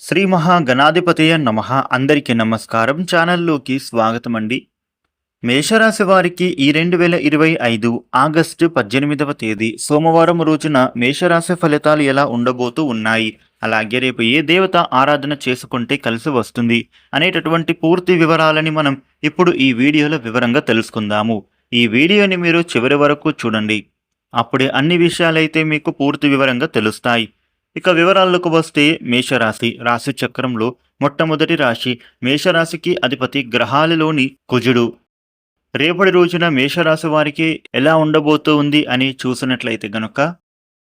శ్రీ మహాగణాధిపతయ నమ. అందరికీ నమస్కారం. ఛానల్లోకి స్వాగతం అండి మేషరాశి వారికి ఈ రెండు వేల ఇరవై ఐదు ఆగస్టు పద్దెనిమిదవ తేదీ సోమవారం రోజున మేషరాశి ఫలితాలు ఎలా ఉండబోతూ ఉన్నాయి? అలాగే రేపు ఏ దేవత ఆరాధన చేసుకుంటే కలిసి వస్తుంది? అనేటటువంటి పూర్తి వివరాలని మనం ఇప్పుడు ఈ వీడియోలో వివరంగా తెలుసుకుందాము. ఈ వీడియోని మీరు చివరి వరకు చూడండి. అప్పుడే అన్ని విషయాలైతే మీకు పూర్తి వివరంగా తెలుస్తాయి. ఇక వివరాల్లోకి వస్తే మేషరాశి రాశి చక్రంలో మొట్టమొదటి రాశి మేషరాశికి అధిపతి గ్రహాలలోని కుజుడు. రేపటి రోజున మేషరాశి వారికి ఎలా ఉండబోతూ ఉంది అని చూసినట్లయితే గనుక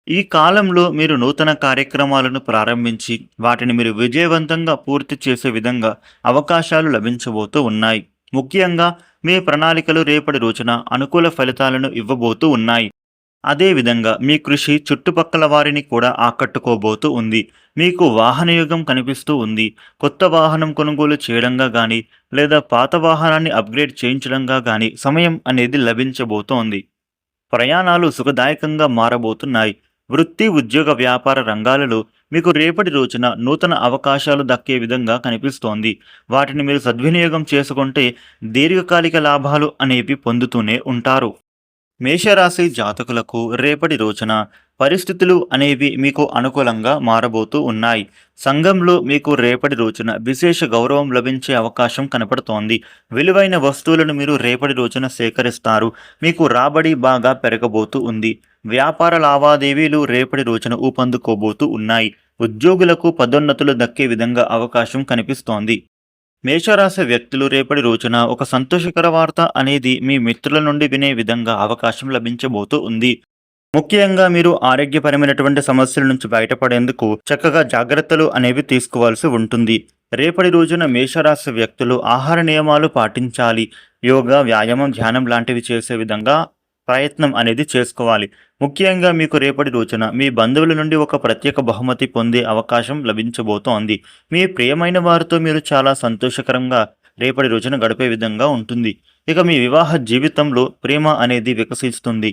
ఈ కాలంలో మీరు నూతన కార్యక్రమాలను ప్రారంభించి వాటిని మీరు విజయవంతంగా పూర్తి చేసే విధంగా అవకాశాలు లభించబోతూ ఉన్నాయి. ముఖ్యంగా మీ ప్రణాళికలు రేపటి రోజున అనుకూల ఫలితాలను ఇవ్వబోతూ ఉన్నాయి. అదేవిధంగా మీ కృషి చుట్టుపక్కల వారిని కూడా ఆకట్టుకోబోతూ ఉంది. మీకు వాహనయోగం కనిపిస్తూ ఉంది. కొత్త వాహనం కొనుగోలు చేయడంగా కానీ లేదా పాత వాహనాన్ని అప్గ్రేడ్ చేయించడంగా కానీ సమయం అనేది లభించబోతోంది. ప్రయాణాలు సుఖదాయకంగా మారబోతున్నాయి. వృత్తి ఉద్యోగ వ్యాపార రంగాలలో మీకు రేపటి రోజున నూతన అవకాశాలు దక్కే విధంగా కనిపిస్తోంది. వాటిని మీరు సద్వినియోగం చేసుకుంటే దీర్ఘకాలిక లాభాలు అనేవి పొందుతూనే ఉంటారు. మేషరాశి జాతకులకు రేపటి రోజున పరిస్థితులు అనేవి మీకు అనుకూలంగా మారబోతూ ఉన్నాయి. సంఘంలో మీకు రేపటి రోజున విశేష గౌరవం లభించే అవకాశం కనపడుతోంది. విలువైన వస్తువులను మీరు రేపటి రోజున సేకరిస్తారు. మీకు రాబడి బాగా పెరగబోతూ ఉంది. వ్యాపార లావాదేవీలు రేపటి రోజున ఊపందుకోబోతూ ఉన్నాయి. ఉద్యోగులకు పదోన్నతులు దక్కే విధంగా అవకాశం కనిపిస్తోంది. మేషరాశి వ్యక్తులు రేపటి రోజున ఒక సంతోషకర వార్త అనేది మీ మిత్రుల నుండి వినే విధంగా అవకాశం లభించబోతూ ఉంది. ముఖ్యంగా మీరు ఆరోగ్యపరమైనటువంటి సమస్యల నుంచి బయటపడేందుకు చక్కగా జాగ్రత్తలు అనేవి తీసుకోవాల్సి ఉంటుంది. రేపటి రోజున మేషరాశి వ్యక్తులు ఆహార నియమాలు పాటించాలి. యోగా వ్యాయామం ధ్యానం లాంటివి చేసే విధంగా ప్రయత్నం అనేది చేసుకోవాలి. ముఖ్యంగా మీకు రేపటి రోజున మీ బంధువుల నుండి ఒక ప్రత్యేక బహుమతి పొందే అవకాశం లభించబోతోంది. మీ ప్రియమైన వారితో మీరు చాలా సంతోషకరంగా రేపటి రోజున గడిపే విధంగా ఉంటుంది. ఇక మీ వివాహ జీవితంలో ప్రేమ అనేది వికసిస్తుంది.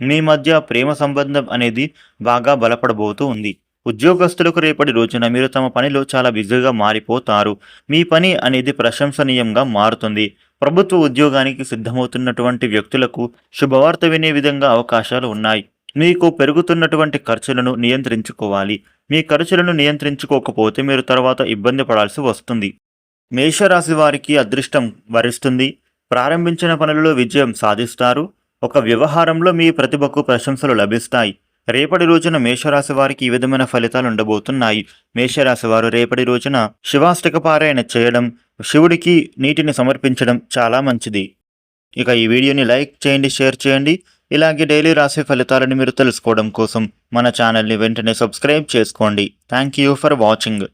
మీ మధ్య ప్రేమ సంబంధం అనేది బాగా బలపడబోతూ ఉంది ఉద్యోగస్తులకు రేపటి రోజున మీరు తమ పనిలో చాలా బిజీగా మారిపోతారు. మీ పని అనేది ప్రశంసనీయంగా మారుతుంది. ప్రభుత్వ ఉద్యోగానికి సిద్ధమవుతున్నటువంటి వ్యక్తులకు శుభవార్త వినే విధంగా అవకాశాలు ఉన్నాయి. మీకు పెరుగుతున్నటువంటి ఖర్చులను నియంత్రించుకోవాలి. మీ ఖర్చులను నియంత్రించుకోకపోతే మీరు తర్వాత ఇబ్బంది పడాల్సి వస్తుంది. మేషరాశి వారికి అదృష్టం వరిస్తుంది. ప్రారంభించిన పనులలో విజయం సాధిస్తారు. ఒక వ్యవహారంలో మీ ప్రతిభకు ప్రశంసలు లభిస్తాయి. రేపటి రోజున మేషరాశి వారికి ఈ విధమైన ఫలితాలు ఉండబోతున్నాయి. మేషరాశి వారు రేపటి రోజున శివాష్టక పారాయణ చేయడం శివుడికి నీటిని సమర్పించడం చాలా మంచిది. ఇక ఈ వీడియోని లైక్ చేయండి షేర్ చేయండి. ఇలాగే డైలీ రాసే ఫలితాలను మీరు తెలుసుకోవడం కోసం మన ఛానల్ని వెంటనే సబ్స్క్రైబ్ చేసుకోండి. Thank you for watching.